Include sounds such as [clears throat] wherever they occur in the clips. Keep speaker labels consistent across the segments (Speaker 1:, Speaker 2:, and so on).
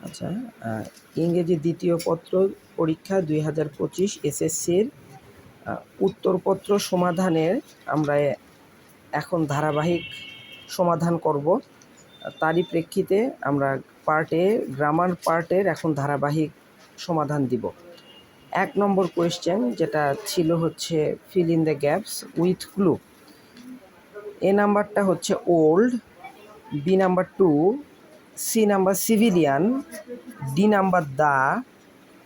Speaker 1: আচ্ছা ইংরেজি দ্বিতীয় পত্র পরীক্ষা দুই হাজার পঁচিশ এসএসসির উত্তরপত্র সমাধানের আমরা এখন ধারাবাহিক সমাধান করব। তারই প্রেক্ষিতে আমরা পার্টে, গ্রামার পার্টের এখন ধারাবাহিক সমাধান দিব। এক নম্বর কোয়েশ্চেন যেটা ছিল হচ্ছে fill in the gaps with clue A নাম্বারটা হচ্ছে old B number to C number civilian D number the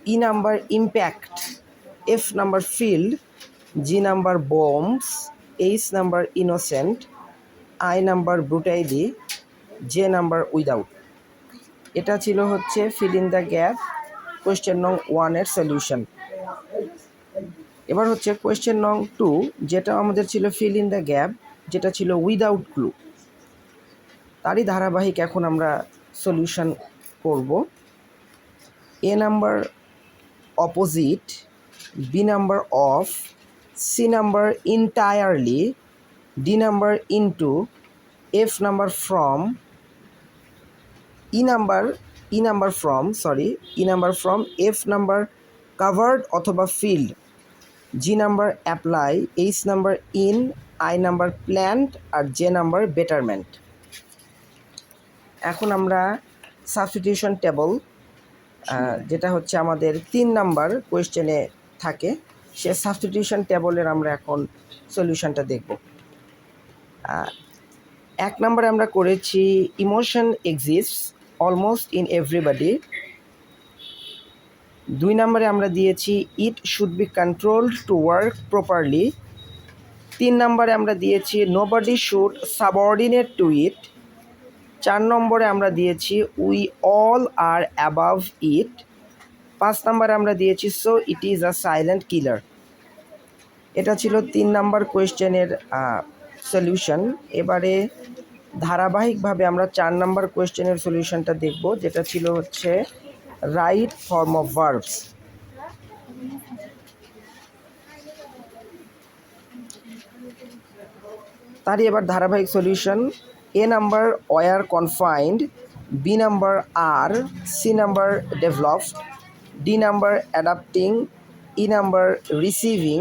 Speaker 1: E number impact F number filled G number bombs H number innocent I number brutally J number without এটা ছিল হচ্ছে fill in the gap question নং ওয়ানের solution এবার হচ্ছে question নং two যেটা আমাদের ছিল ফিল ইন দ্য গ্যাপ যেটা ছিল উইদাউট ক্লু তারই ধারাবাহিক এখন আমরা সলিউশন করব। A number opposite B number of C number entirely D number into F number from E number E number from sorry E number from F number covered অথবা filled G number apply H number in I number plant R J number betterment এখন আমরা substitution table যেটা হচ্ছে আমাদের তিন number কোয়েশ্চেনে থাকে। সে substitution টেবলের আমরা এখন সলিউশনটা দেখব। এক নম্বরে আমরা করেছি emotion exist almost in everybody দুই নম্বরে আমরা দিয়েছি it should be controlled to work properly তিন নম্বরে আমরা দিয়েছি nobody should subordinate to it চার নম্বরে আমরা দিয়েছি we all are above it. পাঁচ নম্বরে আমরা দিয়েছি, so it is a silent killer. এটা ছিল তিন নাম্বার কোয়েশ্চেনের সলিউশন। এবারে ধারাবাহিকভাবে আমরা চার নাম্বার কোয়েশ্চেনের সলিউশনটা দেখব, যেটা ছিল হচ্ছে রাইট ফর্ম অফ ভার্বস। তারই এবার ধারাবাহিক solution. A number were confined B number are C number developed D number adapting E number receiving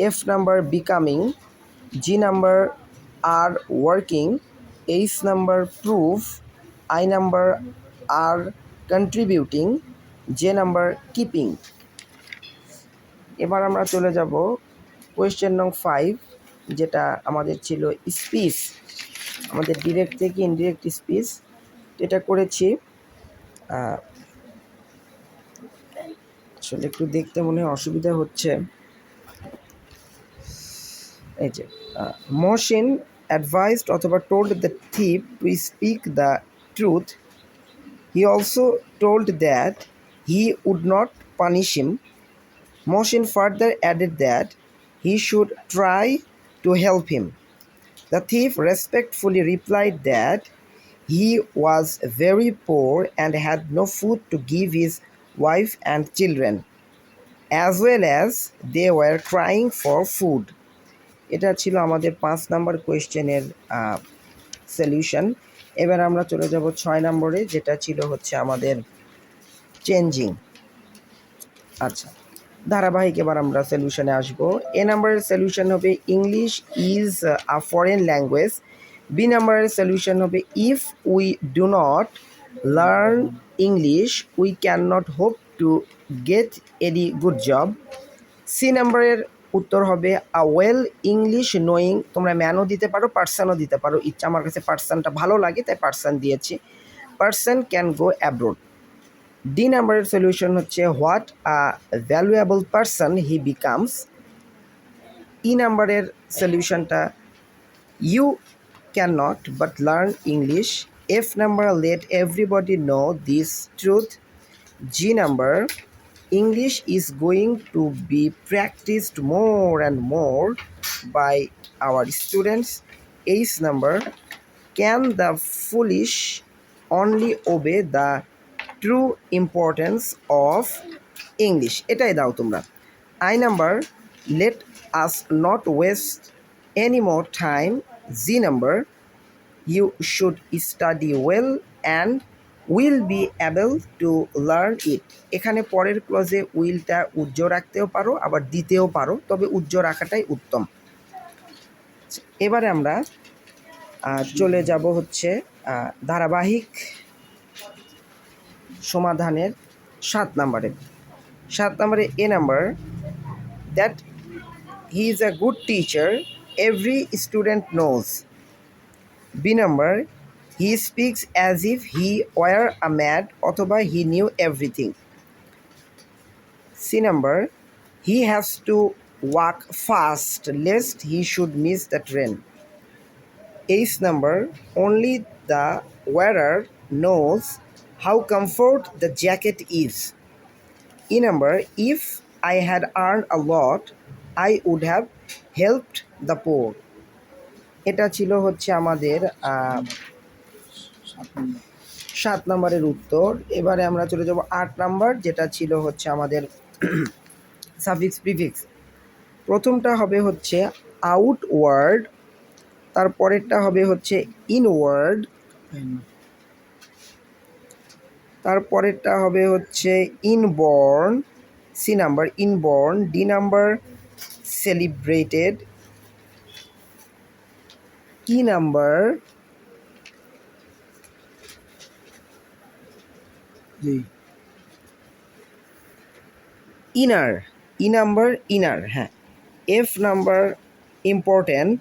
Speaker 1: F number becoming G number are working H number prove I number are contributing J number keeping এবার আমরা চলে যাব question নং five যেটা আমাদের ছিল speech আমাদের direct থেকে ইনডিরেক্ট স্পিচ এটা করেছি আসলে একটু দেখতে মনে হয় অসুবিধা হচ্ছে। এই যে মহসিন অ্যাডভাইসড অথবা told the thief to speak the truth he also told that he would not punish him Mohsin further added that he should try to help him. The thief respectfully replied that he was very poor and had no food to give his wife and children, as well as they were crying for food. এটা ছিল আমাদের পাঁচ number কোয়েশ্চেনের solution এবার আমরা চলে যাব ছয় নম্বরে যেটা ছিল হচ্ছে আমাদের চেঞ্জিং আচ্ছা ধারাবাহিক এবার আমরা সলিউশনে আসব। এ নাম্বারের সলিউশন হবে English is a foreign language B নাম্বারের সলিউশন হবে if we do not learn English we can not hope to get any good job C নাম্বারের উত্তর হবে আ ওয়েল ইংলিশ নোয়িং তোমরা ম্যানও দিতে পারো পার্সনও দিতে পারো। ইচ্ছা, আমার কাছে পার্সনটা ভালো লাগে, তাই পার্সন দিয়েছি। Person can go abroad D নাম্বারের সলিউশন হচ্ছে what a valuable person he becomes E নাম্বারের সলিউশনটা you can not but learn English F number let everybody know this truth G number English is going to be practised more and more by our students H number can the foolish only obey the true importance of English এটাই দাও তোমরা। I number let us not waste any more time G number you should study well and will be able to learn it এখানে পরের ক্লজে উইলটা উজ্জ্ব রাখতেও পারো, আবার দিতেও পারো, তবে উজ্জ্ব রাখাটাই উত্তম। এবারে আমরা চলে যাব হচ্ছে ধারাবাহিক সমাধানের সাত নম্বরে। সাত নম্বরে A number that he is a good teacher every student knows B number he speaks as if he were a mad অথবা he knew everything C number he has to walk fast lest he should miss the train Ace number only the wearer knows how comfort the jacket is. E number if I had earned a lot, I would have helped the poor. এটা ছিল হচ্ছে আমাদের
Speaker 2: সাত নম্বর
Speaker 1: সাত নম্বরের উত্তর এবারে আমরা চলে যাব আট নাম্বার যেটা ছিল হচ্ছে আমাদের [clears throat] সাফিক্স প্রিফিক্স প্রথমটা হবে হচ্ছে আউটওয়ার্ড তারপরেরটা হবে হচ্ছে ইনওয়ার্ড তারপরেরটা হবে হচ্ছে inborn C number inborn D number celebrated E number
Speaker 2: G
Speaker 1: inner E number inner হ্যাঁ। F number important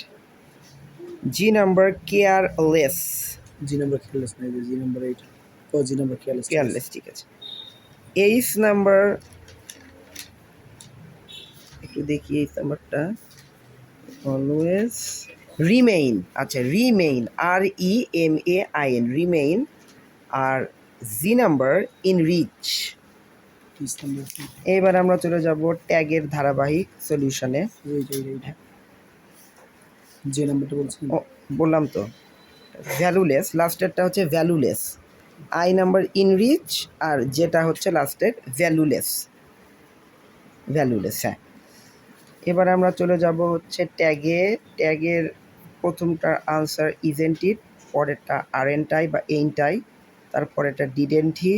Speaker 1: G number careless
Speaker 2: G number careless নাই G number eight G number careless
Speaker 1: careless ঠিক আছে। H number একটু দেখি H নাম্বারটা always remain আচ্ছা remain R E M A I N remain R G number enrich এবার আমরা চলে যাব ট্যাগের ধারাবাহিক সলিউশনে
Speaker 2: যে নাম্বারটা বলছেন
Speaker 1: ও বললাম তো। ভ্যালুলেস লাস্টেরটা হচ্ছে ভ্যালুলেস আই নাম্বার ইনরিচ আর যেটা হচ্ছে লাস্টের ভ্যালুলেস ভ্যালুলেস হ্যাঁ। এবার আমরা চলে যাব হচ্ছে ট্যাগে ট্যাগের প্রথমটার আনসার ইজেন্টিট পরেরটা আরেন্টাই বা এইনটাই তারপরেরটা didn't he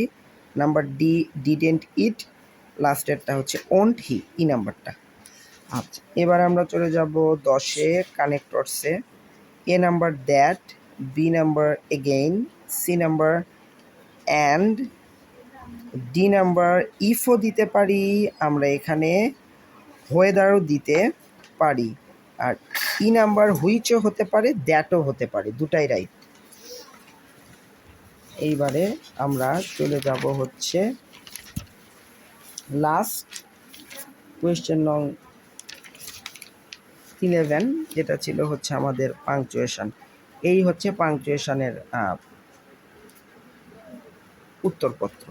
Speaker 1: number D didn't it লাস্টেরটা হচ্ছে ওন্ট হি ই নাম্বারটা আচ্ছা। এবার আমরা চলে যাব দশে কানেক্টরসে A. Number that B number again C number and D number ইফও দিতে পারি, আমরা এখানে হোয়েদারও দিতে পারি। আর ই নাম্বার হুইচও হতে পারে দ্যাটও হতে পারে, দুটাই রাইট এইবারে আমরা চলে যাব হচ্ছে লাস্ট কোয়েশ্চেন নং ইলেভেন যেটা ছিল হচ্ছে আমাদের পাংচুয়েশন এই হচ্ছে পাংচুয়েশনের উত্তরপত্র।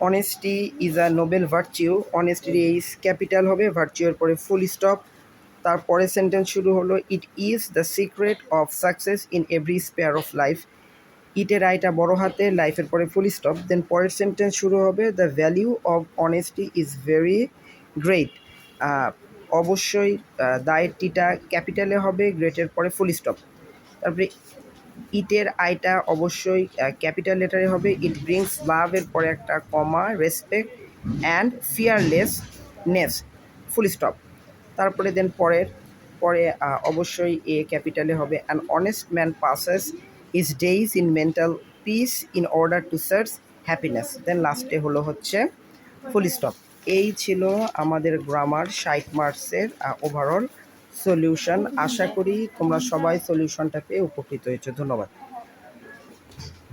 Speaker 1: Honesty is a noble virtue honesty is capital হবে ভার্চিউর পরে ফুল স্টপ তারপরে সেন্টেন্স শুরু হলো it is the secret of success in every sphere of life ইটের আইটা বড় হাতে লাইফের পরে ফুল স্টপ দেন পরের সেন্টেন্স শুরু হবে the value of honesty is very great অবশ্যই আহ, দায়ের টিটা ক্যাপিটালে হবে গ্রেটের পরে ফুল স্টপ তারপরে ইটের আইটা অবশ্যই ক্যাপিটাল লেটারে হবে ইট ব্রিংস লাভের পরে একটা comma respect and fearlessness full stop তারপরে দেন পরের, পরে অবশ্যই এ ক্যাপিটালে হবে an honest man passes his days in mental peace in order to search happiness then লাস্টে হলো হচ্ছে ফুল স্টপ এই ছিল আমাদের গ্রামার ষাট মার্কসের ওভারঅল সলিউশন আশা করি তোমরা সবাই সলিউশনটা পেয়ে উপকৃত হয়েছো। ধন্যবাদ।